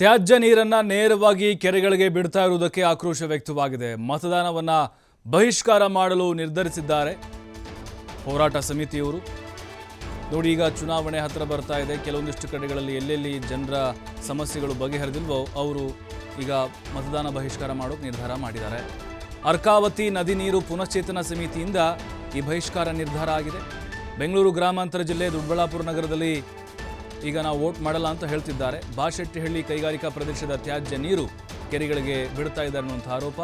ತ್ಯಾಜ್ಯ ನೀರನ್ನ ನೇರವಾಗಿ ಕೆರೆಗಳಿಗೆ ಬಿಡ್ತಾ ಇರುವುದಕ್ಕೆ ಆಕ್ರೋಶ ವ್ಯಕ್ತವಾಗಿದೆ. ಮತದಾನವನ್ನ ಬಹಿಷ್ಕಾರ ಮಾಡಲು ನಿರ್ಧರಿಸಿದ್ದಾರೆ. ಹೋರಾಟ ಸಮಿತಿಯವರು. ನೋಡಿ, ಈಗ ಚುನಾವಣೆ ಹತ್ತಿರ ಬರ್ತಾ ಇದೆ. ಕೆಲವೊಂದಿಷ್ಟು ಕಡೆಗಳಲ್ಲಿ ಎಲ್ಲೆಲ್ಲಿ ಜನರ ಸಮಸ್ಯೆಗಳು ಬಗೆಹರಿದಿಲ್ವೋ, ಅವರು ಈಗ ಮತದಾನ ಬಹಿಷ್ಕಾರ ಮಾಡೋಕೆ ನಿರ್ಧಾರ ಮಾಡಿದ್ದಾರೆ. ಅರ್ಕಾವತಿ ನದಿ ನೀರು ಪುನಶ್ಚೇತನ ಸಮಿತಿಯಿಂದ ಈ ಬಹಿಷ್ಕಾರ ನಿರ್ಧಾರ ಆಗಿದೆ. ಬೆಂಗಳೂರು ಗ್ರಾಮಾಂತರ ಜಿಲ್ಲೆ ದೊಡ್ಡಬಳ್ಳಾಪುರ ನಗರದಲ್ಲಿ ಈಗ ನಾವು ವೋಟ್ ಮಾಡಲ್ಲ ಅಂತ ಹೇಳ್ತಿದ್ದಾರೆ. ಬಾಶೆಟ್ಟಿಹಳ್ಳಿ ಕೈಗಾರಿಕಾ ಪ್ರದೇಶದ ತ್ಯಾಜ್ಯ ನೀರು ಕೆರೆಗಳಿಗೆ ಬಿಡ್ತಾ ಇದ್ದಾರೆ ಅನ್ನುವಂಥ ಆರೋಪ.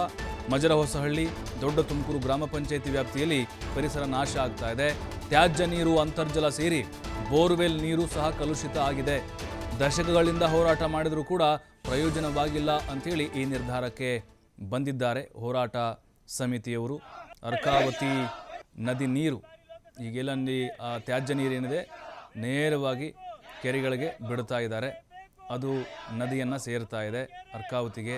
ಮಜರ ಹೊಸಹಳ್ಳಿ ದೊಡ್ಡ ತುಮಕೂರು ಗ್ರಾಮ ಪಂಚಾಯಿತಿ ವ್ಯಾಪ್ತಿಯಲ್ಲಿ ಪರಿಸರ ನಾಶ ಆಗ್ತಾ ಇದೆ. ತ್ಯಾಜ್ಯ ನೀರು, ಅಂತರ್ಜಲ ಸೇರಿ ಬೋರ್ವೆಲ್ ನೀರು ಸಹ ಕಲುಷಿತ ಆಗಿದೆ. ದಶಕಗಳಿಂದ ಹೋರಾಟ ಮಾಡಿದರೂ ಕೂಡ ಪ್ರಯೋಜನವಾಗಿಲ್ಲ ಅಂಥೇಳಿ ಈ ನಿರ್ಧಾರಕ್ಕೆ ಬಂದಿದ್ದಾರೆ ಹೋರಾಟ ಸಮಿತಿಯವರು. ಅರ್ಕಾವತಿ ನದಿ ನೀರು ಈಗೆಲ್ಲ ತ್ಯಾಜ್ಯ ನೀರೇನಿದೆ ನೇರವಾಗಿ ಕೆರೆಗಳಿಗೆ ಬಿಡ್ತಾ ಇದ್ದಾರೆ. ಅದು ನದಿಯನ್ನು ಸೇರ್ತಾ ಇದೆ ಅರ್ಕಾವತಿಗೆ.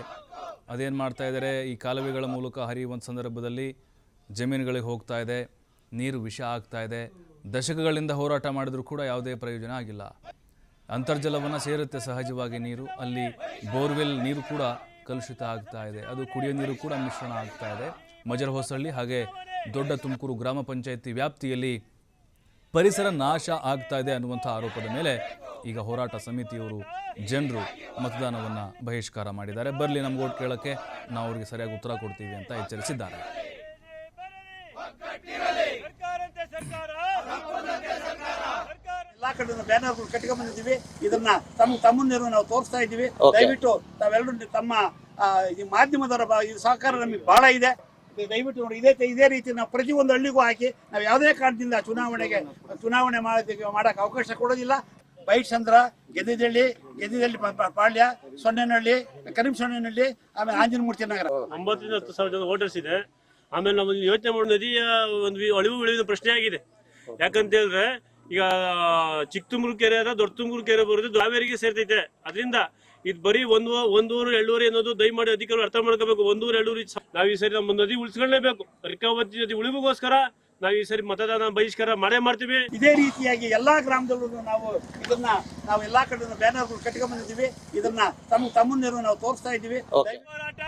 ಅದೇನು ಮಾಡ್ತಾ ಇದ್ದಾರೆ? ಈ ಕಾಲುವೆಗಳ ಮೂಲಕ ಹರಿಯುವಂಥ ಸಂದರ್ಭದಲ್ಲಿ ಜಮೀನುಗಳಿಗೆ ಹೋಗ್ತಾ ಇದೆ. ನೀರು ವಿಷ ಆಗ್ತಾ ಇದೆ. ದಶಕಗಳಿಂದ ಹೋರಾಟ ಮಾಡಿದರೂ ಕೂಡ ಯಾವುದೇ ಪ್ರಯೋಜನ ಆಗಿಲ್ಲ. ಅಂತರ್ಜಲವನ್ನು ಸೇರುತ್ತೆ ಸಹಜವಾಗಿ ನೀರು. ಅಲ್ಲಿ ಬೋರ್ವೆಲ್ ನೀರು ಕೂಡ ಕಲುಷಿತ ಆಗ್ತಾ ಇದೆ. ಅದು ಕುಡಿಯೋ ನೀರು ಕೂಡ ಮಿಶ್ರಣ ಆಗ್ತಾ ಇದೆ. ಮಜರಹೊಸಳ್ಳಿ ಹಾಗೆ ದೊಡ್ಡ ತುಮಕೂರು ಗ್ರಾಮ ಪಂಚಾಯಿತಿ ವ್ಯಾಪ್ತಿಯಲ್ಲಿ ಪರಿಸರ ನಾಶ ಆಗ್ತಾ ಇದೆ ಅನ್ನುವಂಥ ಆರೋಪದ ಮೇಲೆ ಈಗ ಹೋರಾಟ ಸಮಿತಿಯವರು ಜನರು ಮತದಾನವನ್ನು ಬಹಿಷ್ಕಾರ ಮಾಡಿದ್ದಾರೆ. ಬರಲಿ ನಮ್ಗೆ ಓಟ್ ಕೇಳೋಕ್ಕೆ ನಾವು ಅವ್ರಿಗೆ ಸರಿಯಾಗಿ ಉತ್ತರ ಕೊಡ್ತೀವಿ ಅಂತ ಎಚ್ಚರಿಸಿದ್ದಾರೆ. ಸರ್ಕಾರಂತೆ ಸರ್ಕಾರ ಸರ್ಕಾರ ಎಲ್ಲಾ ಕಡೆ ಬ್ಯಾನರ್ಗಳು ಕಟ್ಕೊಂಡ್ ಬಂದಿದ್ದೀವಿ ಇದನ್ನ ತಮ್ಮ ತಮ್ಮಂದಿರು ನಾವು ತೋರಿಸ್ತಾ ಇದ್ದೀವಿ. ದಯವಿಟ್ಟು ತಾವೆಲ್ಲರೂ ತಮ್ಮ ಈ ಮಾಧ್ಯಮದವರ ಸಹಕಾರ ನಮಗೆ ಬಹಳ ಇದೆ. ದಯವಿಟ್ಟು ನೋಡಿ ಇದೇ ಇದೇ ರೀತಿ ನಾವು ಪ್ರತಿಯೊಂದು ಹಳ್ಳಿಗೂ ಹಾಕಿ ನಾವು ಯಾವುದೇ ಕಾರಣದಿಂದ ಚುನಾವಣೆಗೆ ಚುನಾವಣೆ ಮಾಡೋದಕ್ಕೆ ಮಾಡಕ್ಕೆ ಅವಕಾಶ ಕೊಡೋದಿಲ್ಲ. ಬೈಟ್ಸಂದ್ರ ಗೆದ್ದಿದಳ್ಳಿ ಗೆದ್ದಿದಳ್ಳಿ ಪಾಳ್ಯ, ಸೊನ್ನೆನಹಳ್ಳಿ, ಕರೀಂ ಸೊನ್ನೆನಹಳ್ಳಿ, ಆಮೇಲೆ ಆಂಜನಮೂರ್ತಿ ನಗರ. ಒಂಬತ್ತರಿಂದ ಹತ್ತು ಸಾವಿರ ಜನ ವೋಟರ್ಸ್ ಇದೆ. ಆಮೇಲೆ ನಾವು ಯೋಚನೆ ಮಾಡೋ ನದಿಯ ಒಂದು ಅಳಿವು ಉಳಿವಿನ ಪ್ರಶ್ನೆ ಆಗಿದೆ. ಯಾಕಂತ ಹೇಳಿದ್ರೆ, ಈಗ ಚಿಕ್ಕ ತುಮಕೂರು ಕೆರೆ ಅದ ದೊಡ್ಡ ತುಮೂರು ಕೆರೆ ಬರೋದು ದಾವೇರಿಗೆ ಸೇರ್ತೈತೆ. ಅದರಿಂದ ಇದು ಬರೀ ಒಂದು ಒಂದೂರು ಎಳ್ಳೂರು ಅನ್ನೋದು ದಯಮಾಡಿ ಅಧಿಕಾರಿಗಳು ಅರ್ಥ ಮಾಡ್ಕೋಬೇಕು. ಒಂದೂರು ಎಳ್ಳೂರು ನಾವು ಈ ಸರಿ ನಮ್ಮ ನದಿ ಉಳಿಸ್ಕೊಳ್ಳೇಬೇಕು ರಿಕಾವತಿ ನದಿ ಉಳಿವಿಗೋಸ್ಕರ ನಾವು ಈ ಸರಿ ಮತದಾನ ಬಹಿಷ್ಕಾರ ಮಾಡೇ ಮಾಡ್ತೀವಿ. ಇದೇ ರೀತಿಯಾಗಿ ಎಲ್ಲಾ ಗ್ರಾಮದಲ್ಲೂ ನಾವು ಇದನ್ನ ನಾವು ಎಲ್ಲಾ ಕಡೆ ಬ್ಯಾನರ್ ಕಟ್ಕೊಂಡ್ ಬಂದಿದ್ದೀವಿ ಇದನ್ನ ತಮ್ಮ ತಮ್ಮಂದಿರು ನಾವು ತೋರಿಸ್ತಾ ಇದ್ದೀವಿ. ಹೋರಾಟ.